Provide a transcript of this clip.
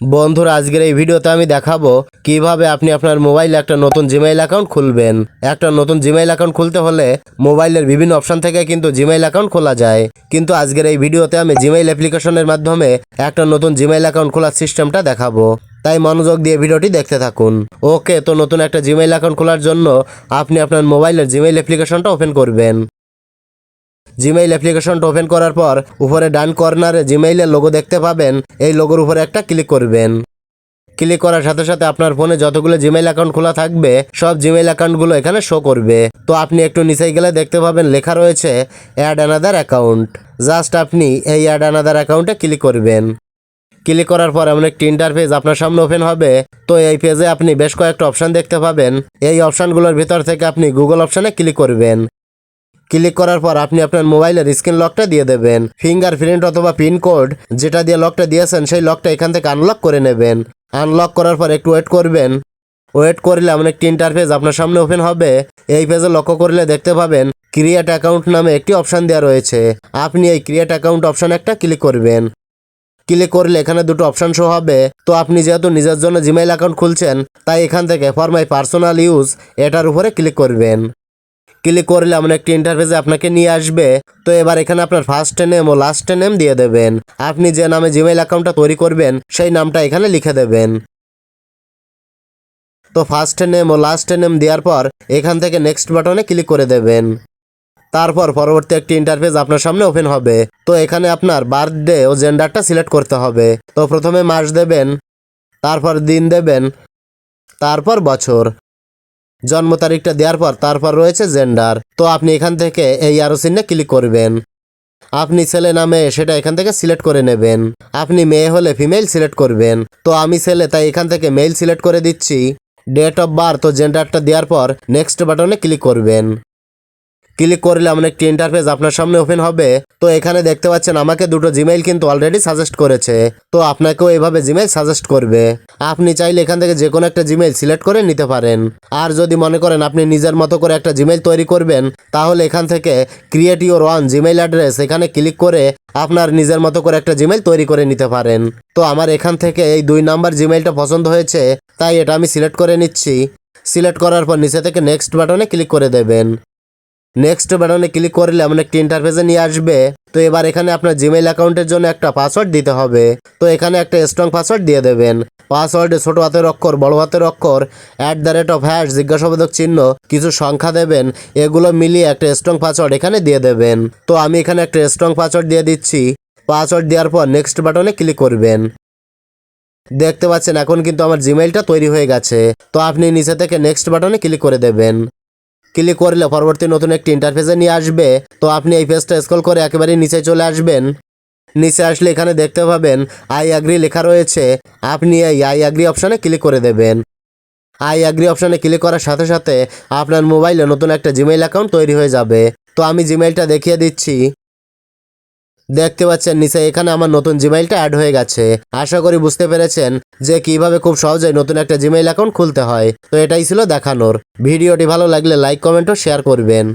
বন্ধুরা, আজকের এই ভিডিওতে আমি দেখাবো কীভাবে আপনি আপনার মোবাইলে একটা নতুন জিমেইল অ্যাকাউন্ট খুলবেন। একটা নতুন জিমেইল অ্যাকাউন্ট খুলতে হলে মোবাইলের বিভিন্ন অপশন থেকে কিন্তু জিমেইল অ্যাকাউন্ট খোলা যায়। কিন্তু আজকের এই ভিডিওতে আমি জিমেইল অ্যাপ্লিকেশনের মাধ্যমে একটা নতুন জিমেইল অ্যাকাউন্ট খোলার সিস্টেমটা দেখাবো। তাই মনোযোগ দিয়ে ভিডিওটি দেখতে থাকুন। ওকে, তো নতুন একটা জিমেইল অ্যাকাউন্ট খোলার জন্য আপনি আপনার মোবাইলের জিমেইল অ্যাপ্লিকেশনটা ওপেন করবেন। জিমেইল অ্যাপ্লিকেশনটা ওপেন করার পর, উপরে ডান কর্নারে জিমেইলের লোগো দেখতে পাবেন। এই লোগোর উপরে একটা ক্লিক করবেন। ক্লিক করার সাথে সাথে আপনার ফোনে যতগুলো জিমেইল অ্যাকাউন্ট খোলা থাকবে, সব জিমেইল অ্যাকাউন্টগুলো এখানে শো করবে। তো আপনি একটু নিচে গেলে দেখতে পাবেন, লেখা রয়েছে অ্যাড অ্যানাদার অ্যাকাউন্ট জাস্ট আপনি এই অ্যাড অ্যানাদার অ্যাকাউন্টে ক্লিক করবেন। ক্লিক করার পর এমন একটি ইন্টারফেস আপনার সামনে ওপেন হবে। তো এই পেজে আপনি বেশ কয়েকটা অপশন দেখতে পাবেন। এই অপশনগুলোর ভিতর থেকে আপনি গুগল অপশানে ক্লিক করবেন। ক্লিক করার পর আপনি আপনার মোবাইলের স্ক্রিন লকটা দিয়ে দেবেন। ফিঙ্গারপ্রিন্ট অথবা পিন কোড যেটা দিয়ে লকটা দিয়েছেন, সেই লকটা এখান থেকে আনলক করে নেবেন। আনলক করার পর একটু ওয়েট করবেন। ওয়েট করলে এমন একটি ইন্টারফেস আপনার সামনে ওপেন হবে। এই পেজে লক্ষ্য করলে দেখতে পাবেন ক্রিয়েট অ্যাকাউন্ট নামে একটি অপশন দেওয়া রয়েছে। আপনি এই ক্রিয়েট অ্যাকাউন্ট অপশন একটা ক্লিক করবেন। ক্লিক করলে এখানে দুটো অপশান শো হবে। তো আপনি যেহেতু নিজের জন্য জিমেইল অ্যাকাউন্ট খুলছেন, তাই এখান থেকে ফর মাই পার্সোনাল ইউজ এটার উপরে ক্লিক করবেন। ক্লিক করলে এমন একটি ইন্টারফেসে আপনাকে নিয়ে আসবে। তো এবার এখানে আপনার ফার্স্ট নেম ও লাস্ট নেম দিয়ে দেবেন। আপনি যে নামে জিমেইল অ্যাকাউন্টটা তৈরি করবেন, সেই নামটা এখানে লিখে দেবেন। তো ফার্স্ট নেম ও লাস্ট নেম দেওয়ার পর এখান থেকে নেক্সট বাটনে ক্লিক করে দেবেন। তারপর পরবর্তী একটি ইন্টারফেস আপনার সামনে ওপেন হবে। তো এখানে আপনার বার্থডে ও জেন্ডারটা সিলেক্ট করতে হবে। তো প্রথমে মাস দেবেন, তারপর দিন দেবেন, তারপর বছর। জন্ম তারিখটা দেওয়ার পর তারপর রয়েছে জেন্ডার তো আপনি এখান থেকে এই আরও চিহ্নে ক্লিক করবেন। আপনি ছেলে নামে সেটা এখান থেকে সিলেক্ট করে নেবেন। আপনি মেয়ে হলে ফিমেল সিলেক্ট করবেন। তো আমি ছেলে, তাই এখান থেকে মেল সিলেক্ট করে দিচ্ছি। ডেট অফ বার্থ ও জেন্ডারটা দেওয়ার পর নেক্সট বাটনে ক্লিক করবেন। ক্লিক করলে এমন একটি ইন্টারফেস আপনার সামনে ওপেন হবে। তো এখানে দেখতে পাচ্ছেন আমাকে দুটো জিমেইল কিন্তু অলরেডি সাজেস্ট করেছে। তো আপনাকেও এভাবে জিমেইল সাজেস্ট করবে। আপনি চাইলে এখান থেকে যে কোনো একটা জিমেইল সিলেক্ট করে নিতে পারেন। আর যদি মনে করেন আপনি নিজের মতো করে একটা জিমেইল তৈরি করবেন, তাহলে এখান থেকে create your own Gmail address এখানে ক্লিক করে আপনার নিজের মতো করে একটা জিমেইল তৈরি করে নিতে পারেন। তো আমার এখান থেকে এই দুই নাম্বার জিমেইলটা পছন্দ হয়েছে, তাই এটা আমি সিলেক্ট করে নিচ্ছি। সিলেক্ট করার পর নিচে থেকে নেক্সট বাটনে ক্লিক করে দেবেন। নেক্সট বাটনে ক্লিক করলে এমন একটি ইন্টারফেসে নিয়ে আসবে। তো এবার এখানে আপনার জিমেইল অ্যাকাউন্টের জন্য একটা পাসওয়ার্ড দিতে হবে। তো এখানে একটা স্ট্রং পাসওয়ার্ড দিয়ে দেবেন। পাসওয়ার্ডে ছোট হাতের অক্ষর, বড় হাতের অক্ষর at the rate of hash জিজ্ঞাসাবোধক চিহ্ন, কিছু সংখ্যা দেবেন। এগুলো মিলিয়ে একটা স্ট্রং পাসওয়ার্ড এখানে দিয়ে দেবেন। তো আমি এখানে একটা স্ট্রং পাসওয়ার্ড দিয়ে দিচ্ছি। পাসওয়ার্ড দেওয়ার পর নেক্সট বাটনে ক্লিক করবেন। দেখতে পাচ্ছেন, এখন কিন্তু আমার জিমেইলটা তৈরি হয়ে গেছে। তো আপনি নিচে থেকে নেক্সট বাটনে ক্লিক করে দেবেন। ক্লিক করলে পরবর্তী নতুন একটি ইন্টারফেসে নিয়ে আসবে। তো আপনি এই পেজটা স্ক্রল করে একেবারে নিচে চলে আসবেন। নিচে আসলে এখানে দেখতে পাবেন আই অ্যাগ্রি লেখা রয়েছে। আপনি এই আই অ্যাগ্রি অপশানে ক্লিক করে দেবেন। আই অ্যাগ্রি অপশানে ক্লিক করার সাথে সাথে আপনার মোবাইলে নতুন একটা জিমেইল অ্যাকাউন্ট তৈরি হয়ে যাবে। তো আমি জিমেইলটা দেখিয়ে দিচ্ছি। দেখতে পাচ্ছেন নিচে, এখানে আমার নতুন জিমেইলটা অ্যাড হয়ে গেছে। আশা করি বুঝতে পেরেছেন যে কীভাবে খুব সহজেই নতুন একটা জিমেইল অ্যাকাউন্ট খুলতে হয়। তো এটাই ছিল দেখানোর। ভিডিওটি ভালো লাগলে লাইক কমেন্ট ও শেয়ার করবেন।